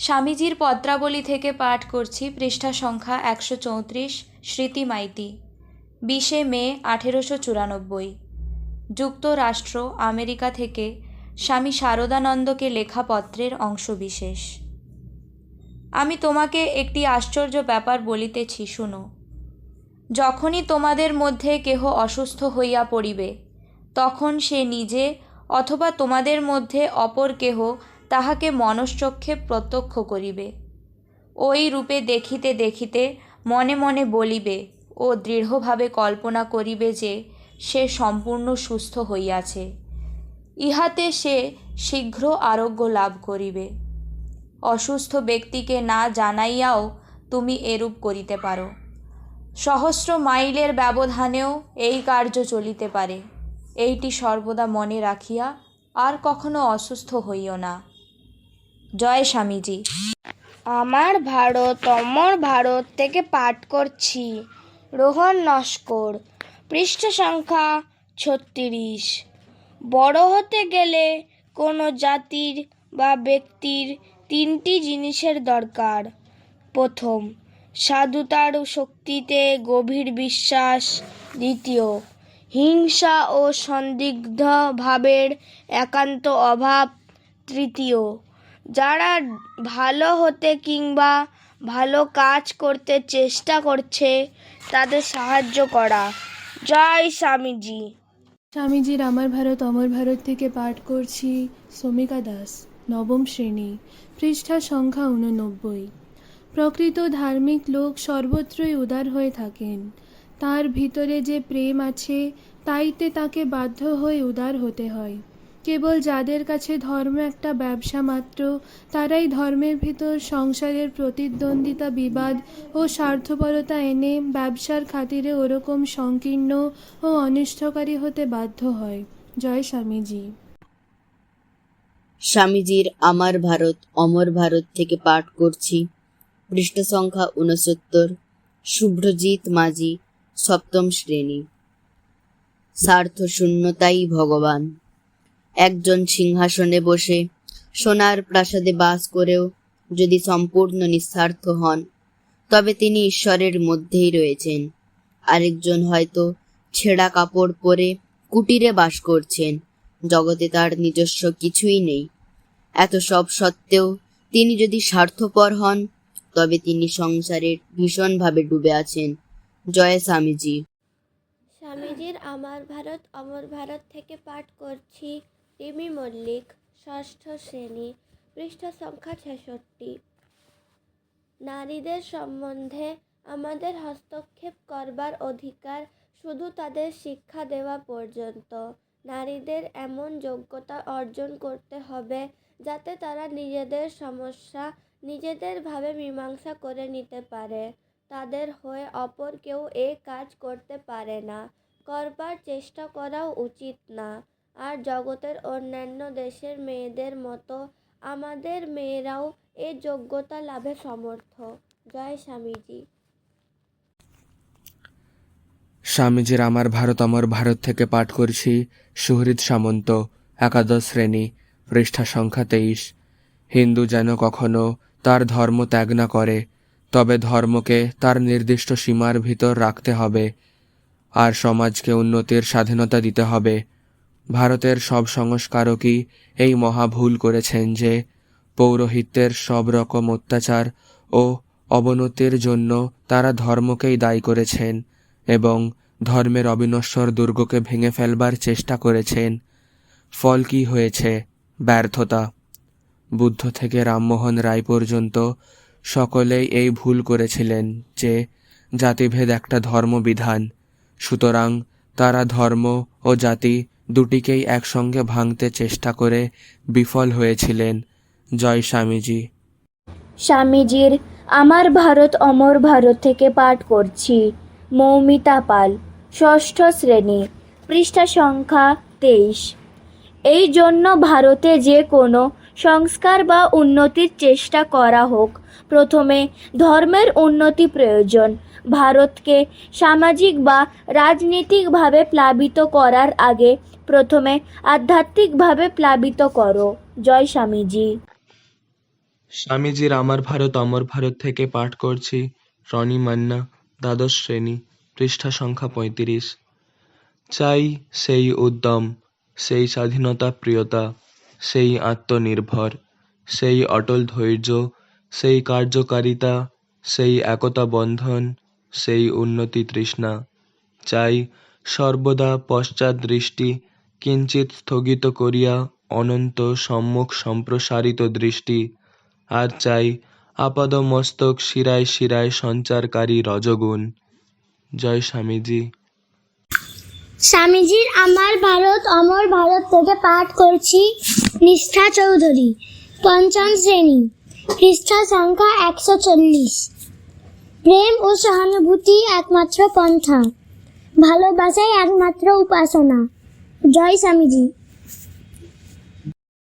স্বামীজির পত্রাবলী থেকে পাঠ করছি পৃষ্ঠা সংখ্যা একশো চৌত্রিশ, স্মৃতি মাইতি, বিশে মে আঠেরোশো চুরানব্বই। যুক্তরাষ্ট্র, আমেরিকা থেকে স্বামী শারদানন্দকে লেখা পত্রের অংশবিশেষ। আমি তোমাকে একটি আশ্চর্য ব্যাপার বলিতেছি, শুনো। যখনই তোমাদের মধ্যে কেহ অসুস্থ হইয়া পড়িবে, তখন সে নিজে অথবা তোমাদের মধ্যে অপর কেহ তাহাকে মনশ্চক্ষে প্রত্যক্ষ করিবে। ওই রূপে দেখিতে দেখিতে মনে মনে বলিবে, ও দৃঢ়ভাবে কল্পনা করিবে যে সে সম্পূর্ণ সুস্থ হইয়াছে। ইহাতে সে শীঘ্র আরোগ্য লাভ করিবে। অসুস্থ ব্যক্তিকে না জানাইয়াও তুমি এরূপ করিতে পারো। সহস্র মাইলের ব্যবধানেও এই কার্য চলিতে পারে। এইটি সর্বদা মনে রাখিয়া আর কখনো অসুস্থ হইও না। জয় স্বামীজি। আমার ভারত, অমর ভারত থেকে পাঠ করছি। রোহন নস্কর, পৃষ্ঠ সংখ্যা ছত্রিশ। বড় হতে গেলে কোনো জাতির বা ব্যক্তির তিনটি জিনিসের দরকার। প্রথম, সাধুতার শক্তিতে গভীর বিশ্বাস। দ্বিতীয়, হিংসা ও সন্দিগ্ধ ভাবের একান্ত অভাব। তৃতীয় যারা ভালো হতে কিংবা ভালো কাজ করতে চেষ্টা করছে, তাদের সাহায্য করা। জয় স্বামীজি। স্বামীজির আমার ভারত, অমর ভারত থেকে পাঠ করছি শ্রমিকা দাস, নবম শ্রেণি, পৃষ্ঠা সংখ্যা উননব্বই প্রকৃত ধার্মিক লোক সর্বত্রই উদার হয়ে থাকেন। তার ভিতরে যে প্রেম আছে, তাইতে তাকে বাধ্য হয়ে উদার হতে হয়। কেবল যাদের কাছে ধর্ম একটা ব্যবসা মাত্র, তারাই ধর্মের ভিতর সংসারের প্রতিদ্বন্দ্বিতা, বিবাদ ও স্বার্থপরতা এনে ব্যবসার খাতিরে ওরকম সংকীর্ণ ও অনিষ্টকারী হতে বাধ্য হয়। জয় স্বামীজি। স্বামীজির আমার ভারত, অমর ভারত থেকে পাঠ করছি। পৃষ্ঠ সংখ্যা উনসত্তর শুভ্রজিৎ মাঝি, সপ্তম শ্রেণি। স্বার্থ শূন্যতাই ভগবান। একজন সিংহাসনে বসে সোনার প্রাসাদে বাস করেও যদি সম্পূর্ণ নিঃস্বার্থ হন, তবে তিনি ঈশ্বরের মধ্যেই রয়েছেন। আরেকজন হয়তো ছেঁড়া কাপড় পরে কুটিরে বাস করছেন, জগতে তার নিজস্ব কিছুই নেই। এত সব সত্ত্বেও তিনি যদি স্বার্থপর হন, তবে তিনি সংসারের ভীষণভাবে ডুবে আছেন। জয় স্বামীজি। স্বামীজির আমার ভারত, অমর ভারত থেকে পাঠ করছি। রিমি মল্লিক, ষষ্ঠ শ্রেণি, পৃষ্ঠ সংখ্যা ছেষট্টি। নারীদের সম্বন্ধে আমাদের হস্তক্ষেপ করবার অধিকার শুধু তাদের শিক্ষা দেওয়া পর্যন্ত। নারীদের এমন যোগ্যতা অর্জন করতে হবে যাতে তারা নিজেদের সমস্যা নিজেদের ভাবে মীমাংসা করে নিতে পারে। তাদের হয়ে অপর কেউ এ কাজ করতে পারে না। করবার চেষ্টা করাও উচিত না। আর জগতের অন্যান্য দেশের মেয়েদের মতো আমাদের মেয়েরাও এ যোগ্যতা লাভে সমর্থ। জয় স্বামীজি। স্বামীজির আমার ভারত অমর ভারত থেকে পাঠ করছি সুহৃদ সামন্ত, একাদশ শ্রেণি, পৃষ্ঠা সংখ্যা তেইশ। হিন্দু যেন কখনো তার ধর্ম ত্যাগ না করে, তবে ধর্মকে তার নির্দিষ্ট সীমার ভিতর রাখতে হবে, আর সমাজকে উন্নতির স্বাধীনতা দিতে হবে। ভারতের সব সংস্কারকই এই মহা ভুল করেছেন যে, পৌরোহিত্যের সব রকম অত্যাচার ও অবনতির জন্য তারা ধর্মকেই দায়ী করেছেন এবং ধর্মের অবিনশ্বর দুর্গকে ভেঙে ফেলবার চেষ্টা করেছেন। ফল কি হয়েছে? ব্যর্থতা। বুদ্ধ থেকে রামমোহন রায় পর্যন্ত সকলেই এই ভুল করেছিলেন যে, জাতিভেদ একটা ধর্মবিধান। সুতরাং তারা ধর্ম ও জাতি দুটিকেই একসঙ্গে ভাঙতে চেষ্টা করে বিফল হয়েছিলেন জয় স্বামীজি। স্বামীজির, আমার ভারত অমর ভারত থেকে পাঠ করছি, মৌমিতা পাল, ষষ্ঠ শ্রেণি, পৃষ্ঠা সংখ্যা তেইশ। এই জন্য ভারতে যে কোনো সংস্কার বা উন্নতির চেষ্টা করা হোক। প্রথমে ধর্মের উন্নতি প্রয়োজন। ভারতকে সামাজিক বা রাজনীতিকভাবে প্লাবিত করার আগে প্রথমে আধ্যাত্মিকভাবে প্লাবিত করো। জয় স্বামীজি। স্বামীজির আমার ভারত, অমর ভারত থেকে পাঠ করছি। রনি মান্না, দ্বাদশ শ্রেণি, পৃষ্ঠা সংখ্যা পঁয়ত্রিশ। চাই সেই উদ্যম, সেই স্বাধীনতা, প্রিয়তা। সেই আত্মনির্ভর, সেই অটল ধৈর্য, সেই কার্যকারিতা, সেই একতা বন্ধন, সেই উন্নতি তৃষ্ণা। চাই সর্বদা পশ্চাৎ দৃষ্টি কিঞ্চিত স্থগিত করিয়া অনন্ত সম্মুখ সম্প্রসারিত দৃষ্টি। আর চাই আপাদমস্তক শিরায় শিরায় সঞ্চারকারী রজগুণ। জয় স্বামীজি। স্বামীজির আমার ভারত, অমর ভারত থেকে পাঠ করছি। নিষ্ঠা চৌধুরী, পঞ্চম শ্রেণি, পৃষ্ঠা সংখ্যা একশো চল্লিশ। প্রেম ও সহানুভূতি একমাত্র পন্থা, ভালোবাসাই একমাত্র উপাসনা। জয় স্বামীজি।